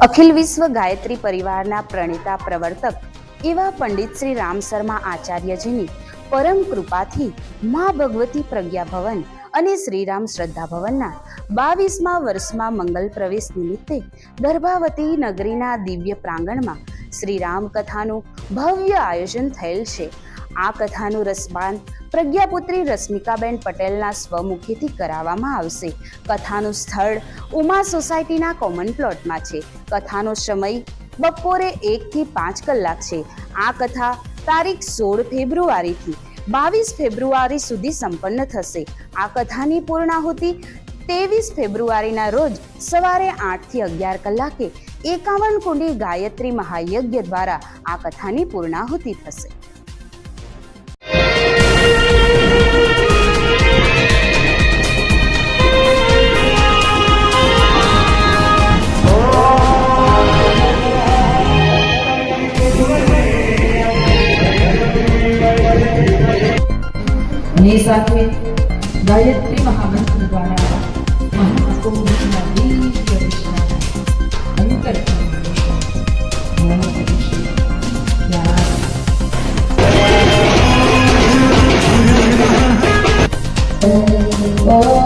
અખિલ વિશ્વ ગાયત્રી પરિવારના પ્રણેતા પ્રવર્તક એવા પંડિત શ્રી રામ શર્મા આચાર્યજીની પરમ કૃપાથી મા ભગવતી પ્રજ્ઞા ભવન અને શ્રીરામ શ્રદ્ધા ભવનના બાવીસમા વર્ષમાં મંગલ પ્રવેશ નિમિત્તે દર્ભાવતી નગરીના દિવ્ય પ્રાંગણમાં શ્રીરામ કથાનું ભવ્ય આયોજન થયેલ છે. આ કથાનું રસપાન પ્રજ્ઞાપુત્રી રશ્મિકાબેન પટેલના સ્વમુખીથી કરાવવામાં આવશે. કથાનું સ્થળ ઉમા સોસાયટીના કોમન પ્લોટમાં છે. કથાનો સમય બપોરે એકથી પાંચ કલાક છે. આ કથા તારીખ સોળ ફેબ્રુઆરીથી બાવીસ ફેબ્રુઆરી સુધી સંપન્ન થશે. આ કથાની પૂર્ણાહુતિ ત્રેવીસ ફેબ્રુઆરીના રોજ સવારે આઠથી અગિયાર કલાકે એકાવન કુંડી ગાયત્રી મહાયજ્ઞ દ્વારા આ કથાની પૂર્ણાહુતિ થશે. અને સાથે ગાયત્રી મહામંત્ર દ્વારા મહાકુંભના દિવ્ય વિશ્વાસ અંતર Oh